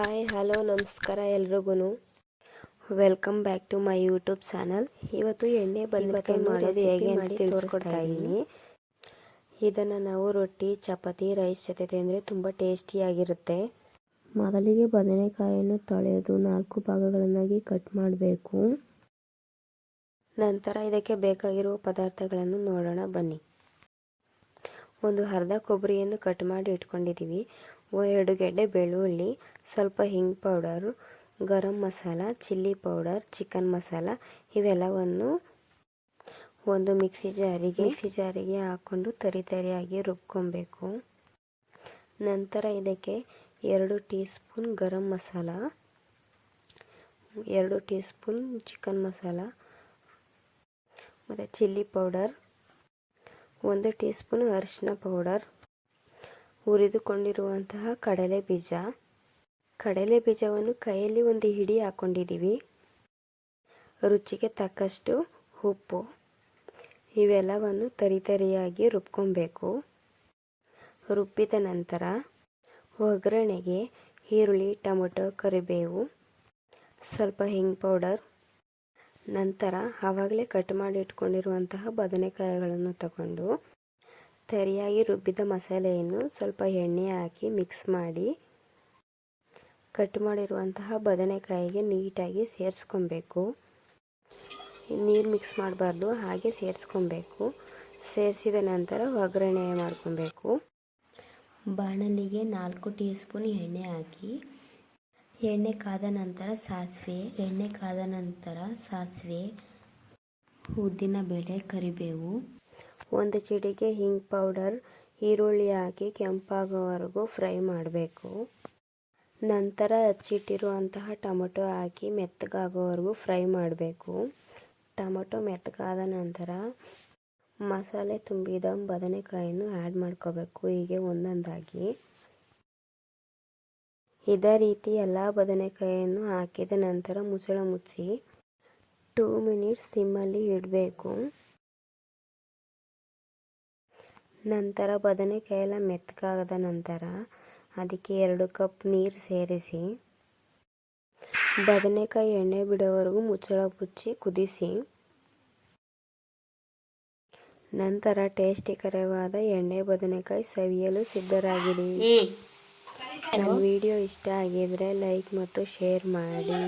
Hi hello ನಮಸ್ಕಾರ ಎಲ್ರಿಗೂ welcome back to my YouTube channel ಇವತ್ತು ಎಣ್ಣೆ ಬದನೆಕಾಯಿ ಮಾಡೋದು ಹೇಗೆ ಅಂತ ತಿಳಿಸ್ಕೊಡ್ತಾ ಇದ್ದೀನಿ. ಇದನ್ನು ನಾವು ರೊಟ್ಟಿ ಚಪಾತಿ ರೈಸ್ ಜೊತೆ ತಿಂದರೆ ತುಂಬ ಟೇಸ್ಟಿಯಾಗಿರುತ್ತೆ ಮೊದಲಿಗೆ ಬದನೆಕಾಯಿಯನ್ನು ತೊಳೆದು ನಾಲ್ಕು ಭಾಗಗಳನ್ನಾಗಿ ಕಟ್ ಮಾಡಬೇಕು. ನಂತರ ಇದಕ್ಕೆ ಬೇಕಾಗಿರುವ ಪದಾರ್ಥಗಳನ್ನು ನೋಡೋಣ ಬನ್ನಿ. ಒಂದು ಅರ್ಧ ಕೊಬ್ಬರಿಯನ್ನು ಕಟ್ ಮಾಡಿ ಇಟ್ಕೊಂಡಿದ್ದೀವಿ. ಎರಡು ಗೆಡ್ಡೆ ಬೆಳ್ಳುಳ್ಳಿ ಸ್ವಲ್ಪ hing powder garam masala chilli powder chicken masala ಇವೆಲ್ಲವನ್ನು ಒಂದು ಮಿಕ್ಸಿ ಜಾರಿಗೆ ಮಿಕ್ಸಿ ಜಾರಿಗೆ ಹಾಕ್ಕೊಂಡು ತರಿ ತರಿಯಾಗಿ ರುಬ್ಕೊಬೇಕು. ನಂತರ ಇದಕ್ಕೆ ಎರಡು ಟೀ ಸ್ಪೂನ್ ಗರಂ ಮಸಾಲ ಎರಡು ಟೀ ಸ್ಪೂನ್ ಚಿಕನ್ ಮಸಾಲ ಮತ್ತು ಚಿಲ್ಲಿ ಪೌಡರ್ ಒಂದು ಟೀ ಸ್ಪೂನ್ ಅರಿಶಿನ ಪೌಡರ್, ಹುರಿದುಕೊಂಡಿರುವಂತಹ ಕಡಲೆ ಬೀಜ. ಕಡಲೆ ಬೀಜವನ್ನು ಕೈಯಲ್ಲಿ ಒಂದು ಹಿಡಿ ಹಾಕ್ಕೊಂಡಿದ್ದೀವಿ ರುಚಿಗೆ ತಕ್ಕಷ್ಟು ಉಪ್ಪು. ಇವೆಲ್ಲವನ್ನು ತರಿತರಿಯಾಗಿ ರುಬ್ಕೊಬೇಕು. ರುಬ್ಬಿದ ನಂತರ ಒಗ್ಗರಣೆಗೆ ಈರುಳ್ಳಿ, ಟೊಮೊಟೊ, ಕರಿಬೇವು, ಸ್ವಲ್ಪ ಹಿಂಗ್ ಪೌಡರ್ ನಂತರ ಆವಾಗಲೇ ಕಟ್ ಮಾಡಿ ಇಟ್ಕೊಂಡಿರುವಂತಹ ಬದನೆಕಾಯಿಗಳನ್ನು ತಗೊಂಡು ಸರಿಯಾಗಿ ರುಬ್ಬಿದ ಮಸಾಲೆಯನ್ನು ಸ್ವಲ್ಪ ಎಣ್ಣೆ ಹಾಕಿ ಮಿಕ್ಸ್ ಮಾಡಿ ಕಟ್ ಮಾಡಿರುವಂತಹ ಬದನೆಕಾಯಿಗೆ ನೀಟಾಗಿ ಸೇರಿಸ್ಕೊಬೇಕು. ನೀರು ಮಿಕ್ಸ್ ಮಾಡಬಾರ್ದು, ಹಾಗೆ ಸೇರಿಸ್ಕೊಬೇಕು. ಸೇರಿಸಿದ ನಂತರ ಒಗ್ಗರಣೆ ಮಾಡ್ಕೊಬೇಕು. ಬಾಣಲಿಗೆ ನಾಲ್ಕು ಟೀ ಸ್ಪೂನ್ ಎಣ್ಣೆ ಹಾಕಿ ಎಣ್ಣೆ ಕಾದ ನಂತರ ಸಾಸಿವೆ, ಎಣ್ಣೆ ಕಾದ ನಂತರ ಸಾಸಿವೆ ಉದ್ದಿನಬೇಳೆ ಕರಿಬೇವು, ಒಂದು ಚಿಡಿಗೆ ಹಿಂಗ್ ಪೌಡರ್ ಈರುಳ್ಳಿ ಹಾಕಿ ಕೆಂಪಾಗೋವರೆಗೂ ಫ್ರೈ ಮಾಡಬೇಕು. ನಂತರ ಹಚ್ಚಿಟ್ಟಿರುವಂತಹ ಟೊಮೊಟೊ ಹಾಕಿ ಮೆತ್ತಗಾಗೋವರೆಗೂ ಫ್ರೈ ಮಾಡಬೇಕು. ಟೊಮೊಟೊ ಮೆತ್ತಗಾದ ನಂತರ ಮಸಾಲೆ ತುಂಬಿದ ಬದನೆಕಾಯನ್ನು ಆ್ಯಡ್ ಮಾಡ್ಕೋಬೇಕು, ಹೀಗೆ ಒಂದೊಂದಾಗಿ. ಇದೇ ರೀತಿ ಎಲ್ಲ ಬದನೆಕಾಯಿಯನ್ನು ಹಾಕಿದ ನಂತರ ಮುಚ್ಚಳ ಮುಚ್ಚಿ ಟೂ ಮಿನಿಟ್ಸ್ ಸಿಮ್ಮಲ್ಲಿ ಇಡಬೇಕು. ನಂತರ ಬದನೆಕಾಯಿ ಮೆತ್ತಗಾದ ನಂತರ ಅದಕ್ಕೆ ಎರಡು ಕಪ್ ನೀರು ಸೇರಿಸಿ ಬದನೆಕಾಯಿ ಎಣ್ಣೆ ಬಿಡೋವರೆಗೂ ಮುಚ್ಚಳ ಮುಚ್ಚಿ ಕುದಿಸಿ ನಂತರ ಟೇಸ್ಟಿಕರವಾದ ಎಣ್ಣೆ ಬದನೆಕಾಯಿ ಸವಿಯಲು ಸಿದ್ಧರಾಗಿದೆ ನನ್ನ ವಿಡಿಯೋ ಇಷ್ಟ ಆಗಿದ್ರೆ ಲೈಕ್ ಮತ್ತು ಶೇರ್ ಮಾಡಿ.